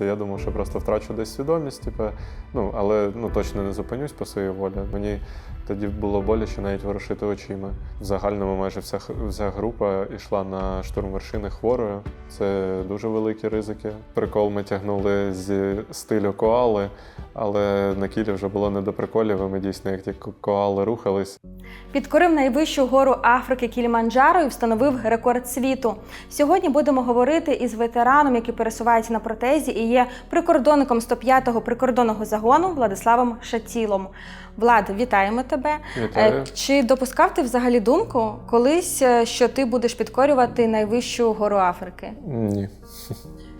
Я думав, що просто втрачу десь свідомість, типу, ну, але ну, точно не зупинюсь по своїй волі. Мені тоді було боляче навіть ворушити очима. В загальному майже вся, вся група йшла на штурм вершини хворою. Це дуже великі ризики. Прикол ми тягнули зі стилю коали, але на кілі вже було не до приколів, і ми дійсно як ті коали рухались. Підкорив найвищу гору Африки Кіліманджаро і встановив рекорд світу. Сьогодні будемо говорити із ветераном, який пересувається на протезі і є прикордонником 105-го прикордонного загону Владиславом Шатілом. Влад, вітаємо тебе. Вітаю. Е, Чи допускав ти взагалі думку колись, е, що ти будеш підкорювати найвищу гору Африки? Ні.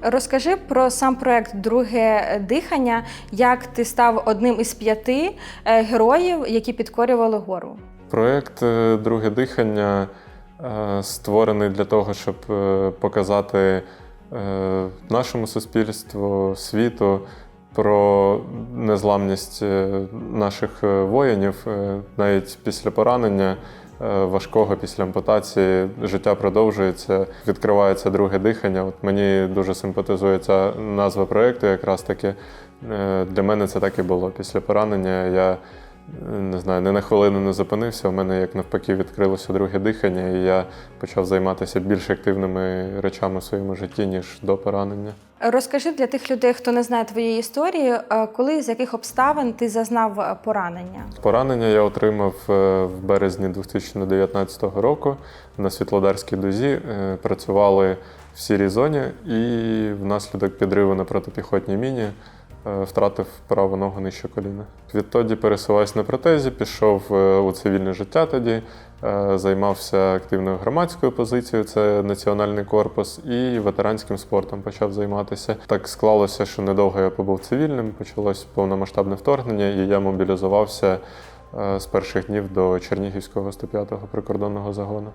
Розкажи про сам проект Друге дихання, як ти став одним із п'яти е, героїв, які підкорювали гору. Проєкт е, Друге дихання створений для того, щоб показати нашому суспільству, світу про незламність е, наших е, воїнів, Е, навіть після поранення. е, Важкого після ампутації життя продовжується, відкривається друге дихання. От мені дуже симпатизує ця назва проєкту. Якраз таки Е, для мене це так і було. Після поранення я не знаю, не на хвилину не зупинився. У мене як навпаки відкрилося друге дихання, і я почав займатися більш активними речами в своєму житті, ніж до поранення. Розкажи для тих людей, хто не знає твоєї історії, е, коли з яких обставин ти зазнав е, поранення? Поранення я отримав е, в березні 2019 року на Світлодарській дузі. Працювали в сірій зоні і внаслідок підриву на протипіхотній міні втратив праву ногу нижче коліна. Відтоді пересуваюся на протезі, пішов е, у цивільне життя тоді, е, займався активною громадською позицією, це національний корпус, і ветеранським спортом почав займатися. Так склалося, що недовго я побув цивільним, почалось повномасштабне вторгнення, і я мобілізувався е, з перших днів до Чернігівського 105-го прикордонного загону.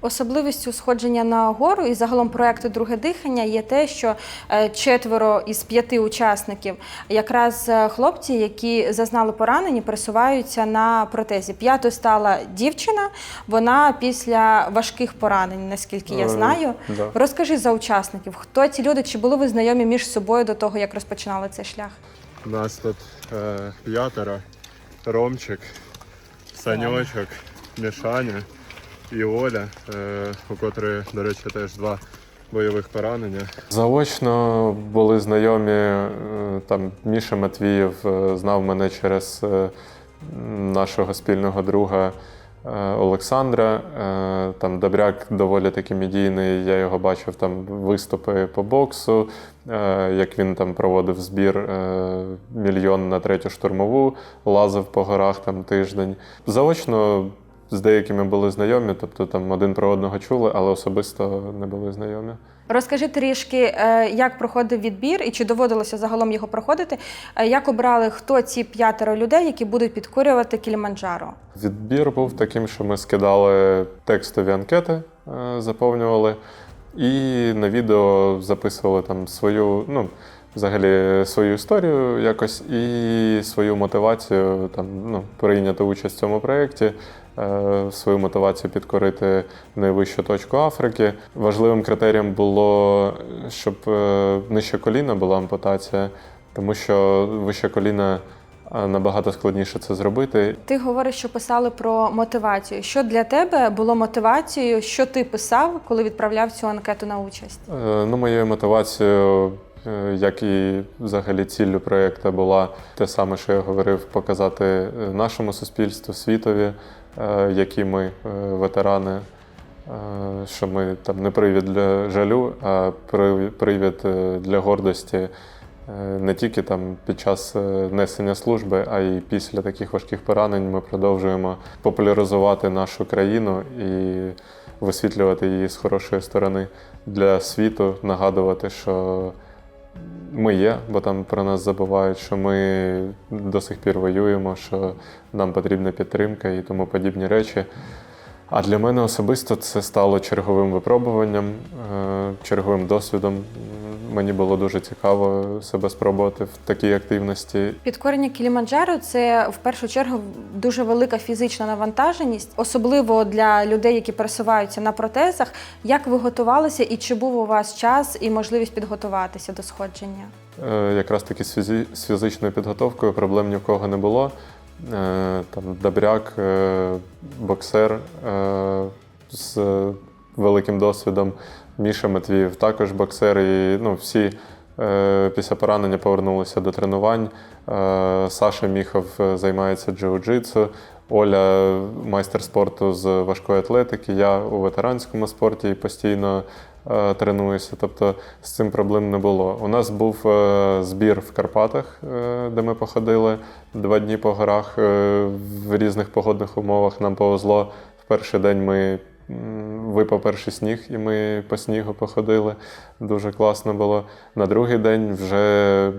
Особливістю сходження на гору і загалом проекту Друге дихання є те, що е, четверо із п'яти учасників якраз е, хлопці, які зазнали поранені, пересуваються на протезі. П'ятою стала дівчина. Вона після важких поранень, наскільки я Е, знаю. да. Розкажи за учасників, хто ці люди, чи були ви знайомі між собою до того, як розпочинали цей шлях? У нас тут е, п'ятеро, Ромчик, Саньочок, Мішаня і Оля, е, у котрої, до речі, теж два бойових поранення. Заочно були знайомі е, там Міша Матвієв е, знав мене через нашого спільного друга. Олександра, там Добряк доволі таки медійний. Я його бачив там виступи по боксу, як він там проводив збір мільйон на третю штурмову, лазив по горах там тиждень. Заочно з деякими були знайомі, тобто там один про одного чули, але особисто не були знайомі. Розкажи трішки, е, як проходив відбір і чи доводилося загалом його проходити. Е, Як обрали, хто ці п'ятеро людей, які будуть підкорювати Кіліманджаро? Відбір був таким, що ми скидали текстові анкети, е, заповнювали, і на відео записували там свою, ну, взагалі свою історію якось і свою мотивацію там, ну, прийняти участь в цьому проєкті, свою мотивацію підкорити найвищу точку Африки. Важливим критерієм було, щоб е, нижче коліна була ампутація, тому що вище коліна. е, Набагато складніше це зробити, Ти говориш, що писали про мотивацію. Що для тебе було мотивацією? Що ти писав, коли відправляв цю анкету на участь? Е, Ну, моєю мотивацією, е, як і взагалі ціллю проєкту, була те саме, що я говорив, показати е, нашому суспільству, світові, е, які ми е, ветерани, е, що ми там не привід для жалю, а при- привід е, для гордості. е, Не тільки там під час е, несення служби, а й після таких важких поранень ми продовжуємо популяризувати нашу країну і висвітлювати її з хорошої сторони для світу, нагадувати, що ми є, бо там про нас забувають, що ми до сих пір воюємо, що нам потрібна підтримка і тому подібні речі. А для мене особисто це стало черговим випробуванням, е, черговим досвідом. Мені було дуже цікаво себе спробувати в такій активності. Підкорення Кіліманджаро це в першу чергу дуже велика фізична навантаженість, особливо для людей, які пересуваються на протезах. Як ви готувалися і чи був у вас час і можливість підготуватися до сходження? Е, Якраз таки з фізі- з фізичною підготовкою проблем ні в кого не було. Е, Там Добряк, е, боксер е, з великим досвідом, Міша Матвіїв також боксер. І ну, всі е, після поранення повернулися до тренувань. Е, Саша Міхов е, займається джиу-джитсу. Оля майстер спорту з важкої атлетики. Я у ветеранському спорті і постійно е, тренуюся. Тобто з цим проблем не було. У нас був е, збір в Карпатах, е, де ми походили два дні по горах е, в різних погодних умовах. Нам повезло в перший день. Ми випав перший сніг, і ми по снігу походили. Дуже класно було. На другий день вже е,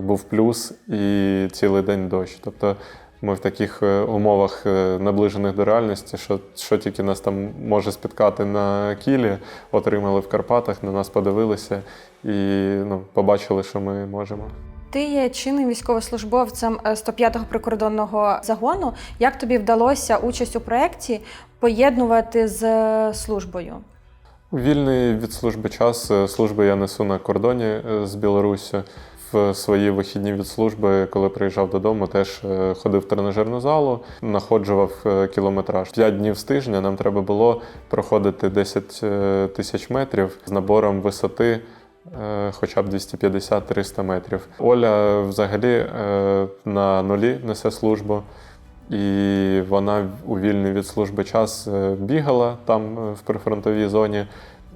був плюс і цілий день дощ. Тобто ми в таких е, умовах е, наближених до реальності, що, що тільки нас там може спіткати на кілі, отримали в Карпатах, на нас подивилися і ну, побачили, що ми можемо. Ти є чинним військовослужбовцем е, 105-го прикордонного загону. Як тобі вдалося участь у проєкті поєднувати з е, службою? Вільний від служби час. е, Службу я несу на кордоні е, з Білоруссю. В свої вихідні від служби, коли приїжджав додому, теж ходив в тренажерну залу, находжував кілометраж. П'ять днів з тижня нам треба було проходити 10 е, тисяч метрів з набором висоти. Хоча б 250-300 метрів. Оля взагалі на нулі несе службу, і вона у вільний від служби час е, бігала там е, в прифронтовій зоні.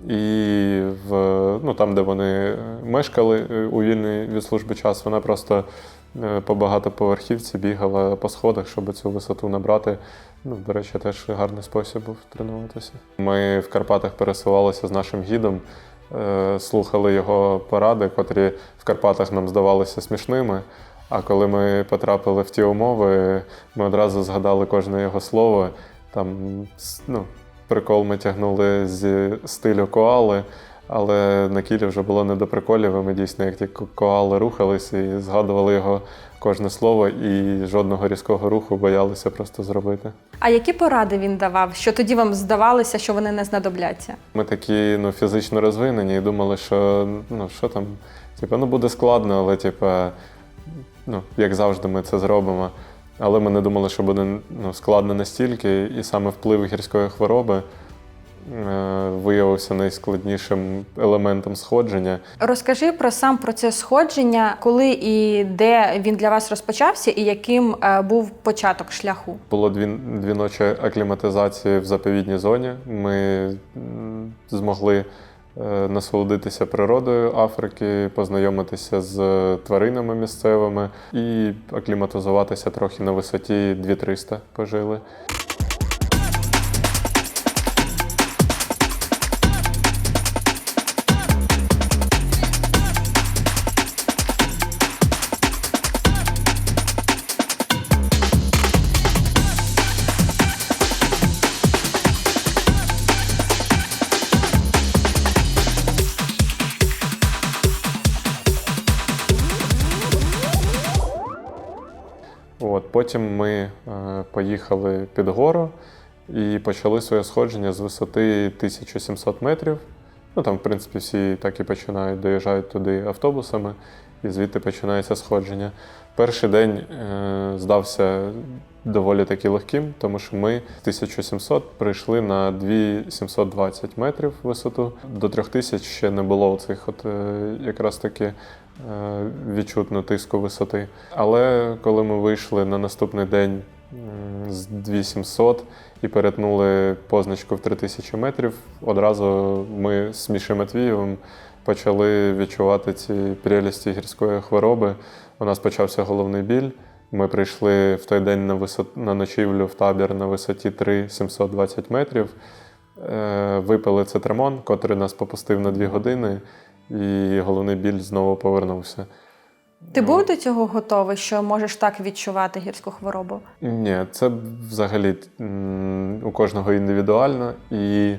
І в, ну, там, де вони е, мешкали у вільний від служби час, вона просто по багатоповерхівці бігала по сходах, щоб цю висоту набрати. Ну, до речі, теж гарний спосіб був тренуватися. Ми в Карпатах пересувалися з нашим гідом, слухали його поради, котрі в Карпатах нам здавалися смішними. А коли ми потрапили в ті умови, ми одразу згадали кожне його слово. Там ну, прикол ми тягнули зі стилю коали, але на кілі вже було не до приколів. і Ми дійсно, як ті коали рухались і згадували його кожне слово, і жодного різкого руху боялися просто зробити. А які поради він давав, що тоді вам здавалося, що вони не знадобляться? Ми такі ну, фізично розвинені і думали, що ну, що там, типу, ну буде складно, але типу, ну, як завжди, ми це зробимо. Але ми не думали, що буде ну, складно настільки, і саме вплив гірської хвороби е, виявився найскладнішим елементом сходження. Розкажи про сам процес сходження, коли і де він для вас розпочався, і яким е, був початок шляху. Було дві, дві ночі акліматизації в заповідній зоні. Ми змогли насолодитися природою Африки, познайомитися з тваринами місцевими і акліматизуватися трохи на висоті 2300 пожили. Потім ми е, поїхали під гору і почали своє сходження з висоти 1700 метрів. Ну там, в принципі, всі так і починають, доїжджають туди автобусами, і звідти починається сходження. Перший день е, здався доволі таки легким, тому що ми з 1700 прийшли на 2720 метрів висоту. До 3000 ще не було цих от е, якраз таки відчутно тиску висоти. Але коли ми вийшли на наступний день з 2700 і перетнули позначку в 3000 метрів, одразу ми з Мішем Матвієвим почали відчувати ці прелісті гірської хвороби. У нас почався головний біль. Ми прийшли в той день на, висот... на ночівлю в табір на висоті 3-720 метрів. Е, випили цитрамон, котрий нас попустив на 2 години, і головний біль знову повернувся. Ти був до цього готовий, що можеш так відчувати гірську хворобу? Ні, це взагалі у кожного індивідуально. І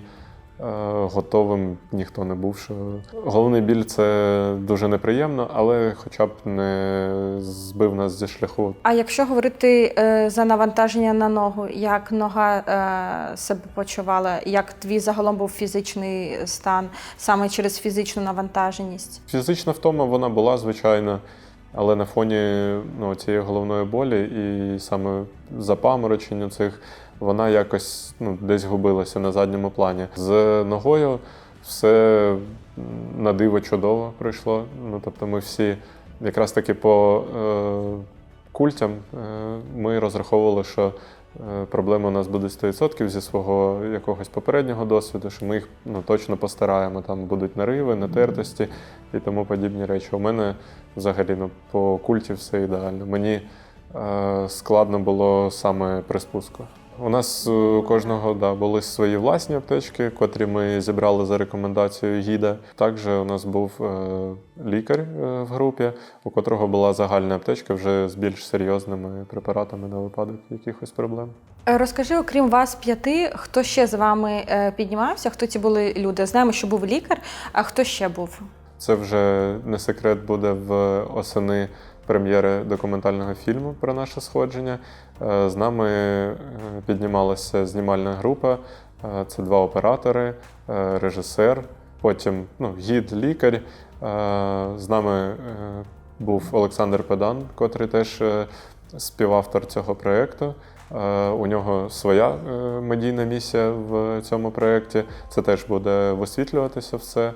готовим ніхто не був. Що... Головний біль це дуже неприємно, але хоча б не збив нас зі шляху. А якщо говорити е, за навантаження на ногу, як нога е, себе почувала, як твій загалом був фізичний стан саме через фізичну навантаженість? Фізична втома вона була, звичайно, але на фоні ну, цієї головної болі і саме запаморочення цих, вона якось ну, десь губилася на задньому плані. З ногою все на диво чудово пройшло. Ну, тобто ми всі якраз таки по е, культям е, ми розраховували, що е, проблеми у нас будуть 100% зі свого якогось попереднього досвіду, що ми їх ну, точно постараємо. Там будуть нариви, натертості і тому подібні речі. У мене взагалі ну, по культі все ідеально. Мені е, складно було саме при спуску. У нас е, у кожного да, були свої власні аптечки, котрі ми зібрали за рекомендацією гіда. Також у нас був е, лікар е, в групі, у котрого була загальна аптечка вже з більш серйозними препаратами на випадок якихось проблем. Е, Розкажи, окрім вас п'яти, хто ще з вами е, піднімався? Хто ці були люди? Знаємо, що був лікар, а хто ще був? Це вже не секрет буде в осени прем'єри документального фільму про наше сходження. Е, З нами е, піднімалася знімальна група. Е, Це два оператори, режисер, потім ну, гід, лікар. З нами був Олександр Педан, котрий теж співавтор цього проєкту. Е, У нього своя е, медійна місія в цьому проєкті. Це теж буде висвітлюватися все е,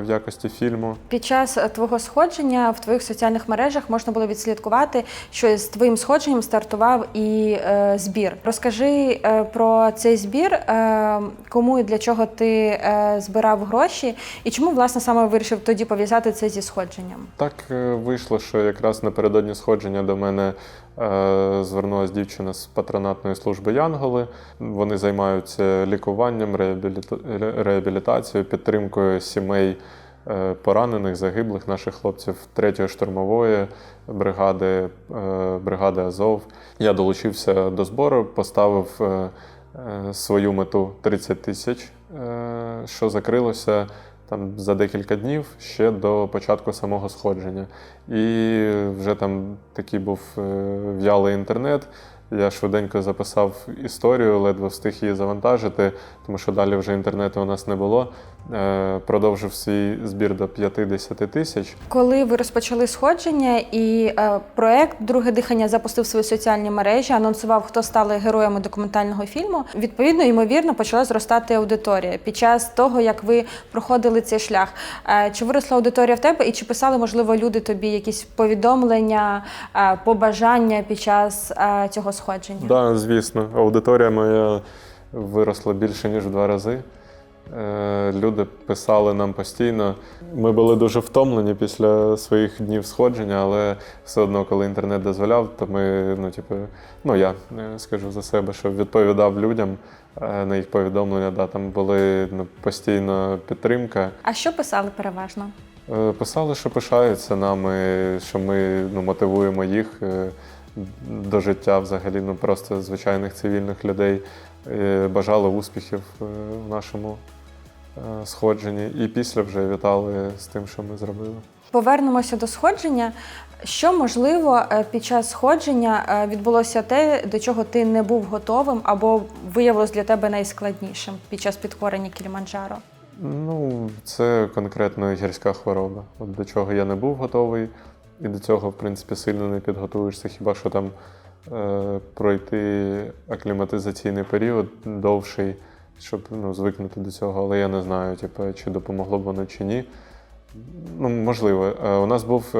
в якості фільму. Під час твого сходження в твоїх соціальних мережах можна було відслідкувати, що з твоїм сходженням стартував і е, збір. Розкажи е, про цей збір, е, кому і для чого ти е, збирав гроші, і чому власне саме вирішив тоді пов'язати це зі сходженням? Так вийшло, що якраз напередодні сходження до мене звернулася дівчина з патронатної служби Янголи. Вони займаються лікуванням, реабіліта- реабілітацією, підтримкою сімей е, поранених, загиблих наших хлопців 3-ї штурмової бригади, е, бригади Азов. Я долучився до збору, поставив е, е, свою мету 30 тисяч, е, що закрилося там за декілька днів ще до початку самого сходження. І вже там такий був е, в'ялий інтернет. Я швиденько записав історію, ледве встиг її завантажити, тому що далі вже інтернету у нас не було. Е, Продовжив свій збір до 50 тисяч. Коли ви розпочали сходження, і е, проект Друге дихання запустив свої соціальні мережі, анонсував, хто стали героями документального фільму. Відповідно, ймовірно, почала зростати аудиторія. Під час того, як ви проходили цей шлях, е, чи виросла аудиторія в тебе, і чи писали, можливо, люди тобі якісь повідомлення, е, побажання під час е, цього сходження? Так, да, звісно, аудиторія моя виросла більше, ніж в два рази. Е, Люди писали нам постійно. Ми були дуже втомлені після своїх днів сходження, але все одно, коли інтернет дозволяв, то ми, ну, типу, ну я е, скажу за себе, що відповідав людям е, на їх повідомлення. Да, там були ну, постійно підтримка. А що писали переважно? Писали, що пишаються нами, що ми ну, мотивуємо їх до життя взагалі, ну просто звичайних цивільних людей. Бажали успіхів в нашому сходженні. І після вже вітали з тим, що ми зробили. Повернемося до сходження. Що можливо е, під час сходження е, відбулося те, до чого ти не був готовим, або виявилось для тебе найскладнішим під час підкорення Кіліманджаро? Ну, це конкретно гірська хвороба, от до чого я не був готовий, і до цього, в принципі, сильно не підготуєшся, хіба що там е, пройти акліматизаційний період довший, щоб ну, звикнути до цього. Але я не знаю, типу, чи допомогло б воно чи ні. Ну, можливо. Е, У нас був, е,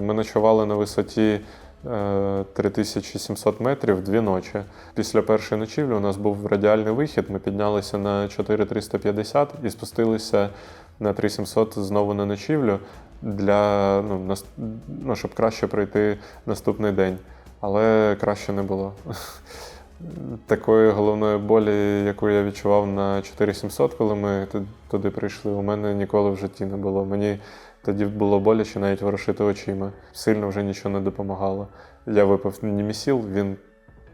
ми ночували на висоті е, 3700 метрів дві ночі. Після першої ночівлі у нас був радіальний вихід. Ми піднялися на 4350 і спустилися на 3700 знову на ночівлю для ну, нас, ну, щоб краще пройти наступний день. Але краще не було. Такої головної болі, яку я відчував на 4700, коли ми туди прийшли, у мене ніколи в житті не було. Мені тоді було боляче навіть ворушити очима. Сильно вже нічого не допомагало. Я випив німісіл, він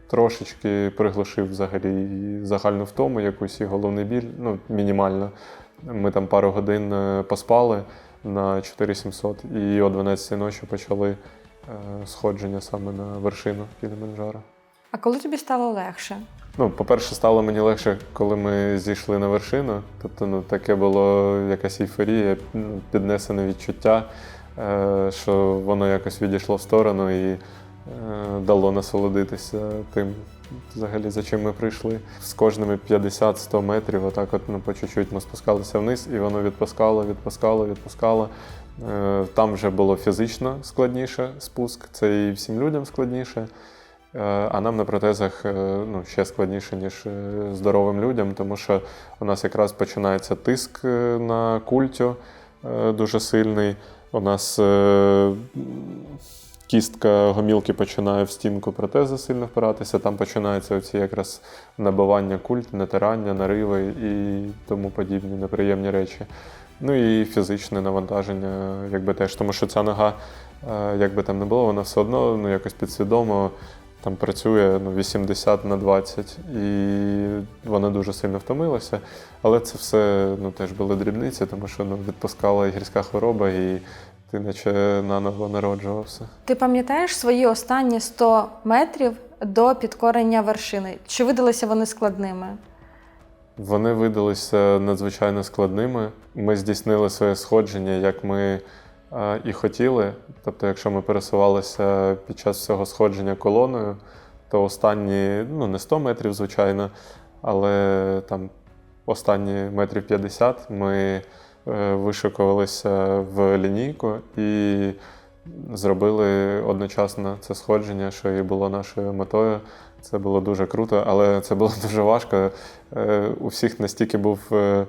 трошечки приглушив взагалі загальну втому, якусь і головний біль, ну, мінімально. Ми там пару годин е, поспали на 4700 і о 12 ночі почали е, сходження саме на вершину Кіліманджаро. А коли тобі стало легше? Ну, по-перше, стало мені легше, коли ми зійшли на вершину. Тобто, ну, таке було якась ейфорія, ну, піднесене відчуття, е, що воно якось відійшло в сторону і е, дало насолодитися тим, взагалі, за чим ми прийшли. З кожними 50-100 метрів, отак от, ну, по чуть-чуть ми спускалися вниз, і воно відпускало, відпускало, відпускало. Е, Там вже було фізично складніше спуск, це і всім людям складніше. Е, А нам на протезах е, ну, ще складніше, ніж е, здоровим людям, тому що у нас якраз починається тиск на культю дуже сильний. У нас кістка гомілки починає в стінку протеза сильно впиратися. Там починаються оці якраз набивання культ, натирання, нариви і тому подібні неприємні речі. Ну і фізичне навантаження, якби теж, тому що ця нога, як там не було, вона все одно ну, якось підсвідомо там працює ну, 80 на 20, і вона дуже сильно втомилася. Але це все ну, теж були дрібниці, тому що ну, відпускала і гірська хвороба, і ти наче наново народжувався. Ти пам'ятаєш свої останні 100 метрів до підкорення вершини? Чи видалися вони складними? Вони видалися надзвичайно складними. Ми здійснили своє сходження, як ми і хотіли. Тобто, якщо ми пересувалися під час всього сходження колоною, то останні, ну не 100 метрів, звичайно, але там останні метрів 50 ми е, вишикувалися в лінійку і зробили одночасно це сходження, що і було нашою метою. Це було дуже круто, але це було дуже важко. Е, У всіх настільки був е,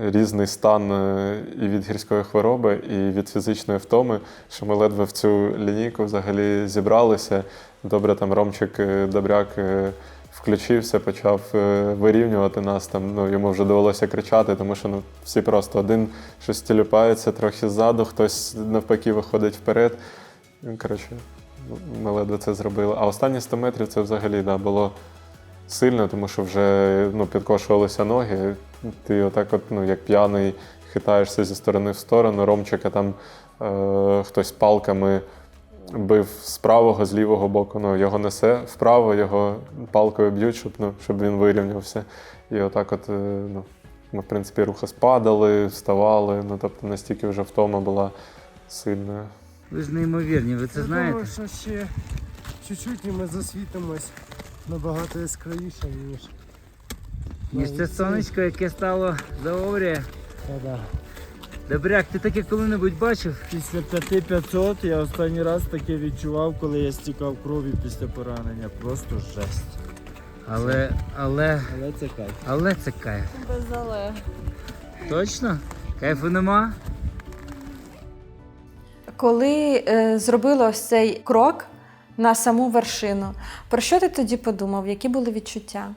різний стан е, і від гірської хвороби, і від фізичної втоми, що ми ледве в цю лінійку взагалі зібралися. Добре, там Ромчик е, Добряк е, включився, почав вирівнювати нас. Там, ну, йому вже довелося кричати, тому що ну, всі просто один щось тілюпається трохи ззаду, хтось навпаки виходить вперед. Ну, Коротше, ми ледве це зробили. А останні 100 метрів це взагалі да, було сильно, тому що вже ну, підкошувалися ноги. Ти отак, от, ну, як п'яний, хитаєшся зі сторони в сторону. Ромчика там е, хтось палками бив з правого, з лівого боку. Ну, його несе вправо, його палкою б'ють, щоб, ну, щоб він вирівнявся. І отак от, е, ну, ми, в принципі, рухи спадали, вставали. Ну, тобто настільки вже втома була сильною. Ви ж неймовірні, ви це Я знаєте? думаю, що ще чуть-чуть і ми засвітимось набагато яскравіше, ніж. Ніж це сонечко, яке стало за обріє. Та-да. Добряк, ти таке коли-небудь бачив? Після 5500 я останній раз таке відчував, коли я стікав кров'ю після поранення. Просто жесть. Але, але, Але це кайф. але це кайф. Без але. Точно? Кайфу нема? Коли е, зробили ось цей крок на саму вершину, про що ти тоді подумав? Які були відчуття?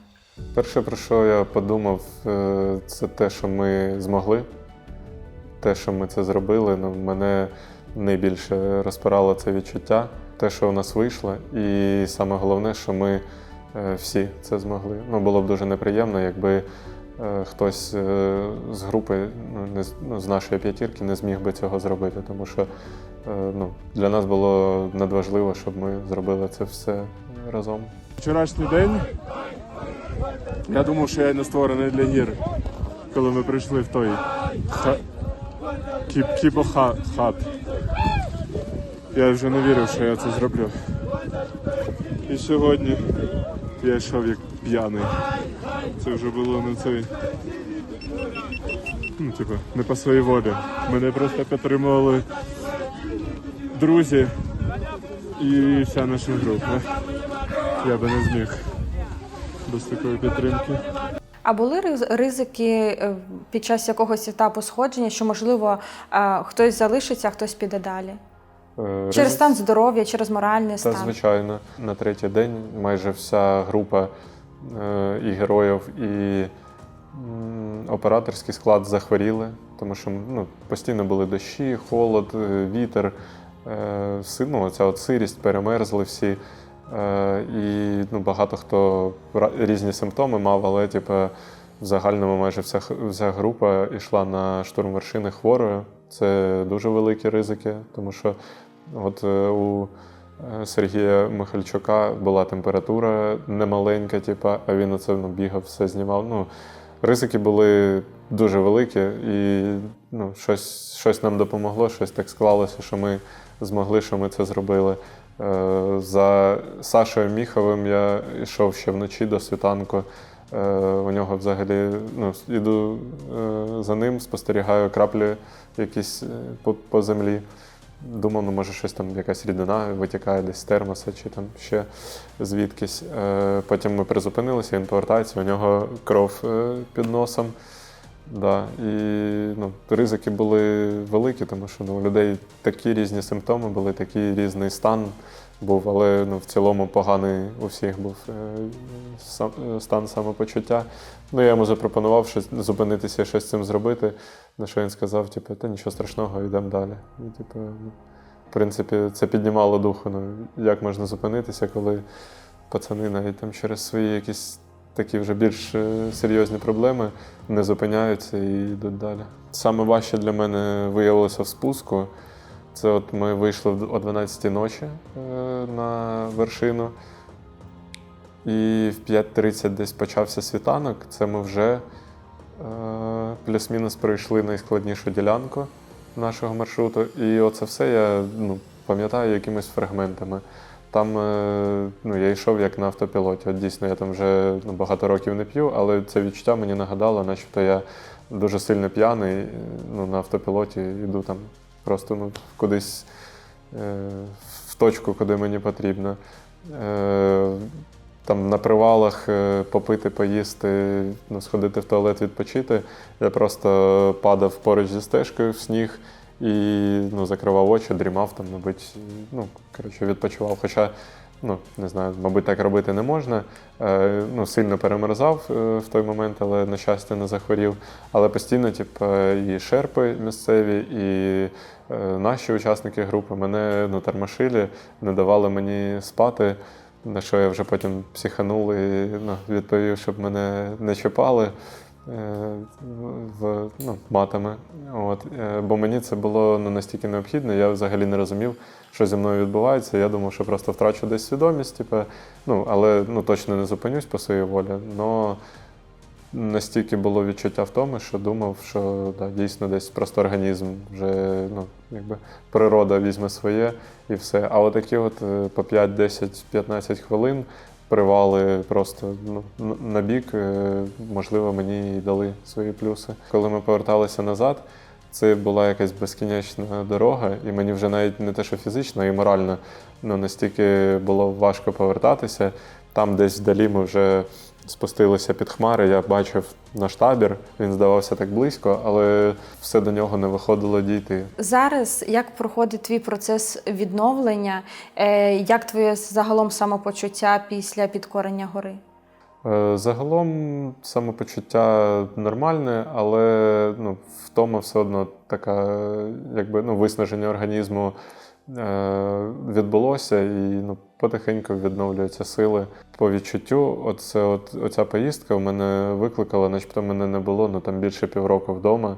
Перше, про що я подумав, е, це те, що ми змогли. Те, що ми це зробили, ну, мене найбільше розпирало це відчуття, те, що у нас вийшло, і саме головне, що ми е, всі це змогли. Ну, було б дуже неприємно, якби е, хтось з групи, ну, з, ну, нашої п'ятірки не зміг би цього зробити, тому що ну, для нас було надважливо, щоб ми зробили це все разом. Вчорашній день я думав, що я не створений для гір, коли ми прийшли в той ха... хат. Я вже не вірив, що я це зроблю. І сьогодні я йшов як п'яний. Це вже було не цей. Ну, типу, не по своїй волі. Мене просто підтримували друзі і вся наша група. Я би не зміг без такої підтримки. А були ризики е, під час якогось етапу сходження, що можливо е, хтось залишиться, а хтось піде далі? Е, Через ризик- стан здоров'я, через моральний Та, стан. звичайно, на третій день майже вся група і героїв, і операторський склад захворіли, тому що ну, постійно були дощі, холод, вітер, е, си- ну, оця от сирість, перемерзли всі. Е, і ну, багато хто різні симптоми мав, але типу, в загальному майже вся, вся група йшла на штурм вершини хворою. Це дуже великі ризики, тому що от е, у Сергія Михальчука була температура немаленька, типу, а він оце ну, бігав, все знімав. Ну, ризики були дуже великі, і ну, щось, щось нам допомогло, щось так склалося, що ми змогли, що ми це зробили. Е, За Сашою Міховим я йшов ще вночі до світанку. Е, У нього взагалі ну, іду е, за ним, спостерігаю краплі якісь по, по землі. Думав, ну може щось там, якась рідина витікає десь з термоса чи там ще звідкись. Е, Потім ми призупинилися, він повертається, у нього кров е, під носом. Да. І ну, ризики були великі, тому що ну, у людей такі різні симптоми були, такий різний стан був, але ну, в цілому поганий у всіх був е, е, стан самопочуття. Ну, я йому запропонував щось, зупинитися і щось з цим зробити. На що він сказав, типу, та нічого страшного, йдемо далі. Типу, ну, в принципі, це піднімало духу. Ну, як можна зупинитися, коли пацани навіть там через свої якісь такі вже більш е, серйозні проблеми не зупиняються і йдуть далі. Саме важче для мене виявилося в спуску. Це от ми вийшли о 12 ночі е, на вершину. І в 5.30 десь почався світанок. Це ми вже е, плюс-мінус пройшли найскладнішу ділянку нашого маршруту. І оце все я ну, пам'ятаю якимись фрагментами. Там е, ну, я йшов як на автопілоті. От дійсно, я там вже ну, багато років не п'ю, але це відчуття мені нагадало, начебто я дуже сильно п'яний, ну, на автопілоті йду там просто ну, кудись е, в точку, куди мені потрібно. Е, там на привалах е, попити, поїсти, ну, сходити в туалет, відпочити. Я просто падав поруч зі стежкою в сніг і ну, закривав очі, дрімав там, мабуть, ну, коротше, відпочивав. Хоча, ну, не знаю, мабуть, так робити не можна. Е, ну, сильно перемерзав е, в той момент, але, на щастя, не захворів. Але постійно, типу, і шерпи місцеві, і наші учасники групи мене ну, тормошили, не давали мені спати. На що я вже потім психанув і ну, відповів, щоб мене не чіпали е, в, ну, матами. От. Е, Бо мені це було ну, настільки необхідно, я взагалі не розумів, що зі мною відбувається. Я думав, що просто втрачу десь свідомість, типу, ну, але ну, точно не зупинюсь по своїй волі. Но настільки було відчуття в тому, що думав, що да, дійсно десь просто організм вже ну, якби природа візьме своє і все. А отакі от е, по 5, 10, 15 хвилин привали просто ну, на бік, е, можливо, мені і дали свої плюси. Коли ми поверталися назад, це була якась безкінечна дорога, і мені вже навіть не те, що фізично, а й морально ну, настільки було важко повертатися. Там десь вдалі ми вже спустилися під хмари, я бачив наш табір, він здавався так близько, але все до нього не виходило дійти. Зараз як проходить твій процес відновлення? Е, Як твоє загалом самопочуття після підкорення гори? Е, Загалом самопочуття нормальне, але ну, втома все одно така, якби ну, виснаження організму відбулося і ну, потихеньку відновлюються сили. По відчуттю, оце, от, оця поїздка в мене викликала, начебто мене не було ну, там більше півроку вдома.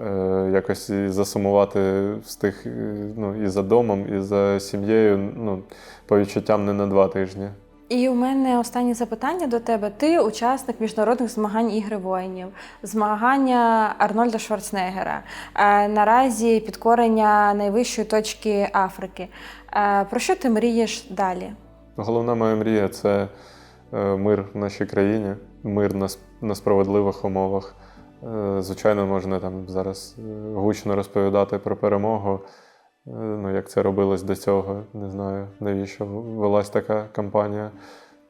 Е, якось і засумувати встиг е, ну, і за домом, і за сім'єю. Ну, по відчуттям не на два тижні. І у мене останнє запитання до тебе. Ти учасник міжнародних змагань ігри воїнів, змагання Арнольда Шварценеггера, е, наразі підкорення найвищої точки Африки. Е, Про що ти мрієш далі? Головна моя мрія це е, мир в нашій країні, мир на, справедливих умовах. Звичайно, можна там зараз гучно розповідати про перемогу. Е, Ну, як це робилось до цього, не знаю, навіщо велась така кампанія.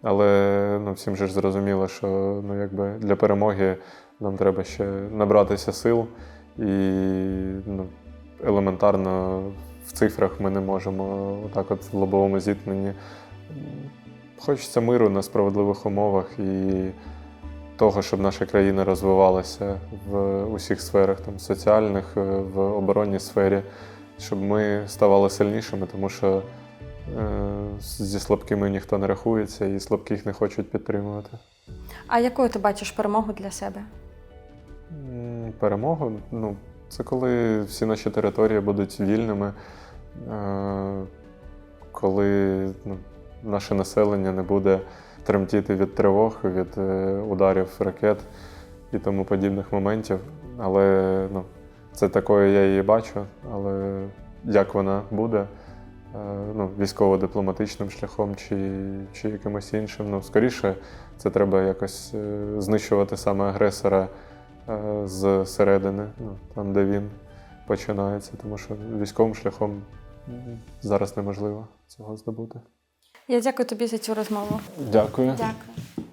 Але ну, всім же ж зрозуміло, що ну, якби для перемоги нам треба ще набратися сил, і ну, елементарно в цифрах ми не можемо отак от в лобовому зіткненні. Хочеться миру на справедливих умовах і того, щоб наша країна розвивалася в усіх сферах, там, соціальних, е, в оборонній сфері, щоб ми ставали сильнішими, тому що Зі слабкими ніхто не рахується і слабких не хочуть підтримувати. А якою ти бачиш перемогу для себе? М, Перемогу, ну, це коли всі наші території будуть вільними, е, коли ну, наше населення не буде тремтіти від тривог, від е, ударів ракет і тому подібних моментів. Але ну, це такою я її бачу. Але як вона буде, е, ну, військово-дипломатичним шляхом чи, чи якимось іншим, ну, скоріше, це треба якось е, знищувати саме агресора е, з середини, ну, там, де він починається, тому що військовим шляхом зараз неможливо цього здобути. Я дякую тобі за цю розмову. Дякую. Дякую.